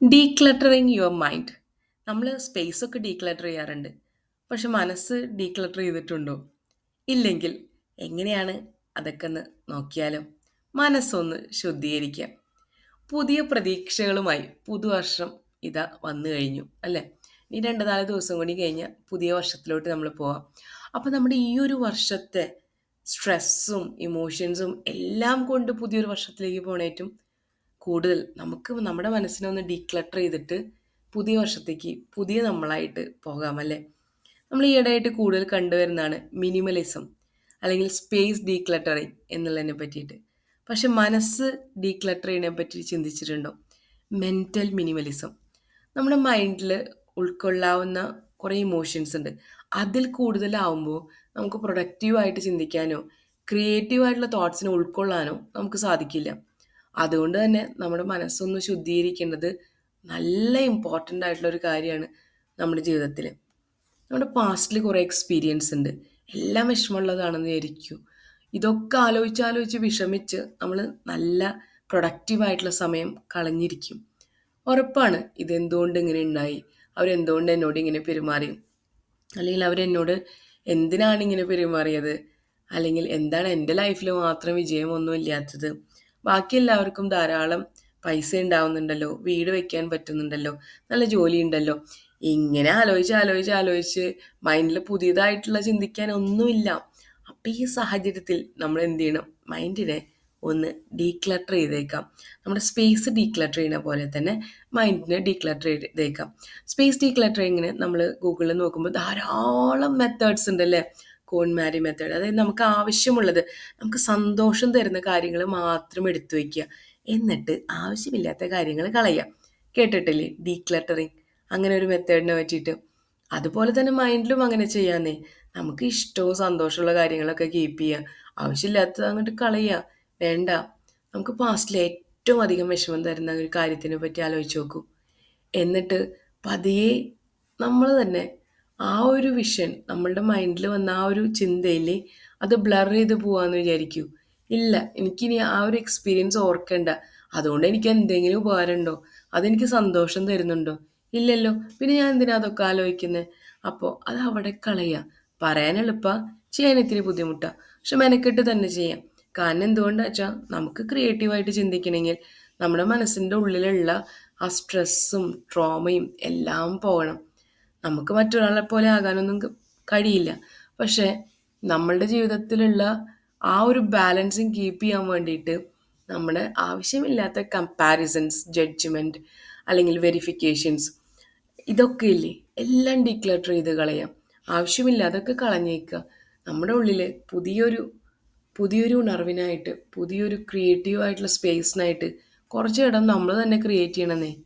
Decluttering your mind. നമ്മൾ സ്പേസൊക്കെ declutter ചെയ്യാറുണ്ട്. പക്ഷെ മനസ്സ് ഡീക്ലട്ടർ ചെയ്തിട്ടുണ്ടോ? ഇല്ലെങ്കിൽ എങ്ങനെയാണ് അതൊക്കെ ഒന്ന് നോക്കിയാലോ? മനസ്സൊന്ന് ശുദ്ധീകരിക്കാം. പുതിയ പ്രതീക്ഷകളുമായി പുതുവർഷം ഇതാ വന്നു കഴിഞ്ഞു അല്ലേ? ഇനി 2, 4 ദിവസം കൂടി കഴിഞ്ഞാൽ പുതിയ വർഷത്തിലോട്ട് നമ്മൾ പോവാം. അപ്പോൾ നമ്മുടെ ഈ ഒരു വർഷത്തെ സ്ട്രെസ്സും, ഇമോഷൻസും എല്ലാം കൊണ്ട് പുതിയൊരു വർഷത്തിലേക്ക് പോണേറ്റും കൂടുതൽ നമുക്ക് നമ്മുടെ മനസ്സിനെ ഒന്ന് ഡീക്ലട്ടർ ചെയ്തിട്ട് പുതിയ വർഷത്തേക്ക് പുതിയ നമ്മളായിട്ട് പോകാം അല്ലേ? നമ്മൾ ഈയിടെയായിട്ട് കൂടുതൽ കണ്ടുവരുന്നതാണ് മിനിമലിസം അല്ലെങ്കിൽ സ്പേസ് ഡീക്ലട്ടറിങ് എന്നുള്ളതിനെ പറ്റിയിട്ട്. പക്ഷെ മനസ്സ് ഡീക്ലട്ടർ പറ്റി ചിന്തിച്ചിട്ടുണ്ടോ? Mental minimalism. നമ്മുടെ മൈൻഡിൽ ഉൾക്കൊള്ളാവുന്ന കുറേ ഇമോഷൻസ് ഉണ്ട്. അതിൽ കൂടുതലാവുമ്പോൾ നമുക്ക് പ്രൊഡക്റ്റീവായിട്ട് ചിന്തിക്കാനോ ക്രിയേറ്റീവായിട്ടുള്ള തോട്ട്സിനെ ഉൾക്കൊള്ളാനോ നമുക്ക് സാധിക്കില്ല. അതുകൊണ്ട് തന്നെ നമ്മുടെ മനസ്സൊന്ന് ശുദ്ധീകരിക്കേണ്ടത് നല്ല ഇമ്പോർട്ടന്റ് ആയിട്ടുള്ള ഒരു കാര്യമാണ് നമ്മുടെ ജീവിതത്തിൽ. നമ്മുടെ പാസ്റ്റിൽ കുറേ എക്സ്പീരിയൻസ് ഉണ്ട്. എല്ലാം വിഷമമുള്ളതാണെന്ന് വിചാരിക്കൂ. ഇതൊക്കെ ആലോചിച്ചാലോചിച്ച് ആലോചിച്ച് വിഷമിച്ച് നമ്മൾ നല്ല പ്രൊഡക്റ്റീവായിട്ടുള്ള സമയം കളഞ്ഞിരിക്കും. ഉറപ്പാണ് ഇതെന്തുകൊണ്ട് ഇങ്ങനെ ഉണ്ടായി? അവരെന്തുകൊണ്ട് എന്നോട് ഇങ്ങനെ പെരുമാറി? അല്ലെങ്കിൽ അവരെന്നോട് എന്തിനാണ് ഇങ്ങനെ പെരുമാറിയത്? അല്ലെങ്കിൽ എന്താണ് എന്റെ ലൈഫിൽ മാത്രം വിജയമൊന്നും ഇല്ലാത്തത്? ബാക്കി എല്ലാവർക്കും ധാരാളം പൈസ ഉണ്ടാവുന്നുണ്ടല്ലോ, വീട് വെക്കാൻ പറ്റുന്നുണ്ടല്ലോ, നല്ല ജോലി ഉണ്ടല്ലോ. ഇങ്ങനെ ആലോചിച്ച് ആലോചിച്ച് ആലോചിച്ച് മൈൻഡിൽ പുതിയതായിട്ടുള്ള ചിന്തിക്കാൻ ഒന്നുമില്ല. അപ്പം ഈ സാഹചര്യത്തിൽ നമ്മൾ എന്ത് ചെയ്യണം? മൈൻഡിനെ ഒന്ന് ഡീക്ലട്ടർ ചെയ്തേക്കാം. നമ്മുടെ സ്പേസ് ഡീക്ലട്ടർ ചെയ്യുന്ന പോലെ തന്നെ മൈൻഡിനെ ഡീക്ലട്ടർ ചെയ്തേക്കാം. സ്പേസ് ഡീക്ലട്ടറിങ്ങിന് നമ്മൾ ഗൂഗിളിൽ നോക്കുമ്പോൾ ധാരാളം മെത്തേഡ്സ് ഉണ്ടല്ലേ? കോൺ മാരി മെത്തേഡ് അതായത് നമുക്ക് ആവശ്യമുള്ളത് നമുക്ക് സന്തോഷം തരുന്ന കാര്യങ്ങൾ മാത്രം എടുത്തു വയ്ക്കുക. എന്നിട്ട് ആവശ്യമില്ലാത്ത കാര്യങ്ങൾ കളയുക. കേട്ടിട്ടില്ലേ ഡീക്ലട്ടറിങ്? അങ്ങനെ ഒരു മെത്തേഡിനെ പറ്റിയിട്ട്. അതുപോലെ തന്നെ മൈൻഡിലും അങ്ങനെ ചെയ്യാന്നേ. നമുക്ക് ഇഷ്ടവും സന്തോഷമുള്ള കാര്യങ്ങളൊക്കെ കീപ്പ് ചെയ്യുക. ആവശ്യമില്ലാത്തത് അങ്ങോട്ട് കളയുക. വേണ്ട. നമുക്ക് പാസ്റ്റിൽ ഏറ്റവും അധികം വിഷമം തരുന്ന ഒരു കാര്യത്തിനെ പറ്റി ആലോചിച്ച് നോക്കൂ. എന്നിട്ട് പതിയെ നമ്മൾ തന്നെ ആ ഒരു വിഷൻ നമ്മളുടെ മൈൻഡിൽ വന്ന ആ ഒരു ചിന്തയിൽ അത് ബ്ലർ ചെയ്ത് പോവാന്ന് വിചാരിക്കൂ. ഇല്ല എനിക്കിനി ആ ഒരു എക്സ്പീരിയൻസ് ഓർക്കണ്ട. അതുകൊണ്ട് എനിക്ക് എന്തെങ്കിലും ഉപകാരമുണ്ടോ? അതെനിക്ക് സന്തോഷം തരുന്നുണ്ടോ? ഇല്ലല്ലോ. പിന്നെ ഞാൻ എന്തിനാ അതൊക്കെ ആലോചിക്കുന്നത് അപ്പോൾ അത് അവിടെ കളയുക. പറയാൻ എളുപ്പ ചെയ്യാൻ ഇത്തിരി ബുദ്ധിമുട്ടാ. പക്ഷെ മെനക്കെട്ട് തന്നെ ചെയ്യാം. കാരണം എന്തുകൊണ്ടാ വെച്ചാൽ നമുക്ക് ക്രിയേറ്റീവായിട്ട് ചിന്തിക്കണമെങ്കിൽ നമ്മുടെ മനസ്സിന്റെ ഉള്ളിലുള്ള ആ സ്ട്രെസ്സും ട്രോമയും എല്ലാം പോകണം. നമുക്ക് മറ്റൊരാളെ പോലെ ആകാനൊന്നും കഴിയില്ല. പക്ഷേ നമ്മളുടെ ജീവിതത്തിലുള്ള ആ ഒരു ബാലൻസിങ് കീപ്പ് ചെയ്യാൻ വേണ്ടിയിട്ട് നമ്മുടെ ആവശ്യമില്ലാത്ത കമ്പാരിസൺസ്, ജഡ്ജ്മെന്റ് അല്ലെങ്കിൽ വെരിഫിക്കേഷൻസ് ഇതൊക്കെ ഇല്ലേ എല്ലാം ഡീക്ലട്ടർ ചെയ്ത് കളയാം. ആവശ്യമില്ലാതൊക്കെ കളഞ്ഞേക്കുക. നമ്മുടെ ഉള്ളിൽ പുതിയൊരു പുതിയൊരു ഉണർവിനായിട്ട് പുതിയൊരു ക്രിയേറ്റീവ് ആയിട്ടുള്ള സ്പേസിനായിട്ട് കുറച്ച് ഇടം നമ്മൾ തന്നെ ക്രിയേറ്റ് ചെയ്യണമെന്നേ.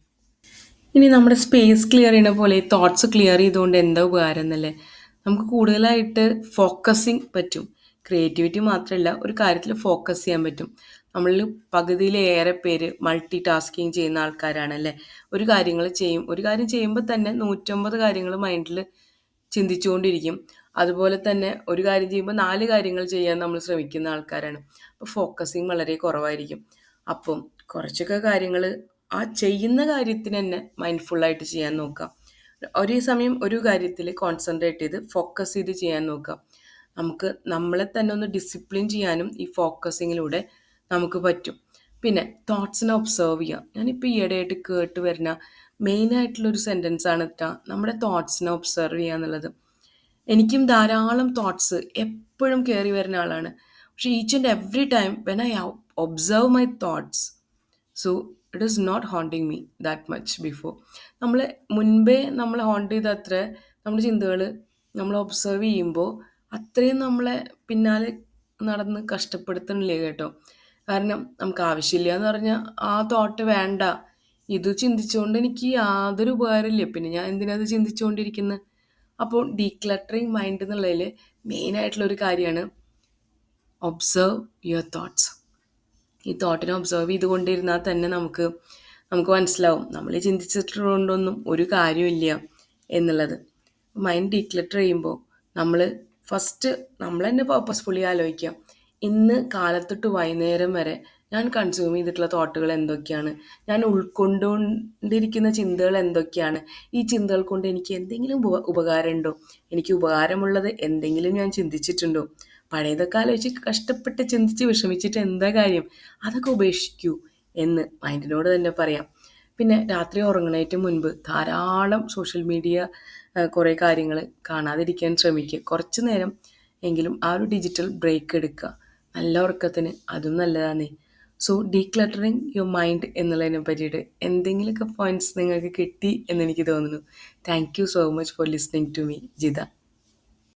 ഇനി നമ്മുടെ സ്പേസ് ക്ലിയർ ചെയ്യണ പോലെ ഈ തോട്ട്സ് ക്ലിയർ ചെയ്തുകൊണ്ട് എന്താ ഉപകാരം എന്നല്ലേ? നമുക്ക് കൂടുതലായിട്ട് ഫോക്കസിങ് പറ്റും. ക്രിയേറ്റിവിറ്റി മാത്രമല്ല ഒരു കാര്യത്തിൽ ഫോക്കസ് ചെയ്യാൻ പറ്റും. നമ്മളിൽ പകുതിയിലേറെ പേര് മൾട്ടി ടാസ്കിങ് ചെയ്യുന്ന ആൾക്കാരാണ് അല്ലേ ഒരു കാര്യങ്ങൾ ചെയ്യും ഒരു കാര്യം ചെയ്യുമ്പോൾ തന്നെ 150 കാര്യങ്ങൾ മൈൻഡിൽ ചിന്തിച്ചുകൊണ്ടിരിക്കും. അതുപോലെ തന്നെ ഒരു കാര്യം ചെയ്യുമ്പോൾ നാല് കാര്യങ്ങൾ ചെയ്യാൻ നമ്മൾ ശ്രമിക്കുന്ന ആൾക്കാരാണ്. അപ്പോൾ ഫോക്കസിങ് വളരെ കുറവായിരിക്കും. അപ്പം കുറച്ചൊക്കെ കാര്യങ്ങൾ ആ ചെയ്യുന്ന കാര്യത്തിന് തന്നെ മൈൻഡ്ഫുള്ളായിട്ട് ചെയ്യാൻ നോക്കുക. ഒരേ സമയം ഒരു കാര്യത്തിൽ കോൺസെൻട്രേറ്റ് ചെയ്ത് ഫോക്കസ് ചെയ്ത് ചെയ്യാൻ നോക്കുക. നമുക്ക് നമ്മളെ തന്നെ ഒന്ന് ഡിസിപ്ലിൻ ചെയ്യാനും ഈ ഫോക്കസിങ്ങിലൂടെ നമുക്ക് പറ്റും. പിന്നെ തോട്ട്സിനെ ഒബ്സേർവ് ചെയ്യുക. ഞാനിപ്പോൾ ഈയിടെയായിട്ട് കേട്ട് വരുന്ന മെയിൻ ആയിട്ടുള്ള ഒരു സെന്റൻസ് ആണ് ട്ടാ നമ്മുടെ തോട്ട്സിനെ ഒബ്സേർവ് ചെയ്യുക എന്നുള്ളത്. എനിക്കും ധാരാളം തോട്ട്സ് എപ്പോഴും കയറി വരുന്ന ആളാണ്. പക്ഷേ each and every time when I observe my thoughts so it is not haunting me that much before. നമ്മൾ മുൻപേ നമ്മൾ ഹോണ്ട് ചെയ്ത അത്ര നമ്മുടെ ചിന്തകൾ നമ്മൾ ഒബ്സർവ് ചെയ്യുമ്പോൾ അത്രയും നമ്മളെ പിന്നാലെ നടന്ന് കഷ്ടപ്പെടുത്തണില്ല കേട്ടോ. കാരണം നമുക്ക് ആവശ്യമില്ല എന്ന് പറഞ്ഞാൽ ആ തോട്ട് വേണ്ട. ഇത് ചിന്തിച്ചുകൊണ്ട് എനിക്ക് യാതൊരു ഉപകാരമില്ല. പിന്നെ ഞാൻ എന്തിനാ ഇത് ചിന്തിച്ചുകൊണ്ടിരിക്കുന്നത്? അപ്പോൾ ഡീക്ലട്ടറിങ് മൈൻഡ് എന്നുള്ളതിൽ മെയിനായിട്ടുള്ളൊരു കാര്യമാണ് ഒബ്സർവ് യുവർ തോട്ട്സ്. ഈ തോട്ടിനെ ഒബ്സർവ് ചെയ്തുകൊണ്ടിരുന്നാൽ തന്നെ നമുക്ക് നമുക്ക് മനസ്സിലാവും. നമ്മൾ ചിന്തിച്ചിട്ടുകൊണ്ടൊന്നും ഒരു കാര്യമില്ല എന്നുള്ളത്. മൈൻഡ് ഡീക്ലറ്റർ ചെയ്യുമ്പോൾ നമ്മൾ ഫസ്റ്റ് നമ്മൾ തന്നെ പർപ്പസ്ഫുള്ളി ആലോചിക്കാം ഇന്ന് കാലത്തൊട്ട് വൈകുന്നേരം വരെ ഞാൻ കൺസ്യൂം ചെയ്തിട്ടുള്ള തോട്ടുകൾ എന്തൊക്കെയാണ്? ഞാൻ ഉൾക്കൊണ്ടുകൊണ്ടിരിക്കുന്ന ചിന്തകൾ എന്തൊക്കെയാണ്? ഈ ചിന്തകൾ കൊണ്ട് എനിക്ക് എന്തെങ്കിലും ഉപ ഉപകാരമുണ്ടോ? എനിക്ക് ഉപകാരമുള്ളത് എന്തെങ്കിലും ഞാൻ ചിന്തിച്ചിട്ടുണ്ടോ? പഴയതൊക്കെ ആലോചിച്ച് കഷ്ടപ്പെട്ട് ചിന്തിച്ച് വിഷമിച്ചിട്ട് എന്താ കാര്യം? അതൊക്കെ ഉപേക്ഷിക്കൂ എന്ന് മൈൻഡിനോട് തന്നെ പറയാം. പിന്നെ രാത്രി ഉറങ്ങണേറ്റ് മുൻപ് ധാരാളം സോഷ്യൽ മീഡിയ കുറേ കാര്യങ്ങൾ കാണാതിരിക്കാൻ ശ്രമിക്കുക. കുറച്ച് നേരം എങ്കിലും ആ ഒരു ഡിജിറ്റൽ ബ്രേക്ക് എടുക്കുക. നല്ല ഉറക്കത്തിന് അതും നല്ലതാണ് സോ ഡീക്ലട്ടറിങ് യുവർ മൈൻഡ് എന്നുള്ളതിനെ പറ്റിയിട്ട് എന്തെങ്കിലുമൊക്കെ പോയിന്റ്സ് നിങ്ങൾക്ക് കിട്ടി എന്നെനിക്ക് തോന്നുന്നു. Thank you so much for listening to me Jitha.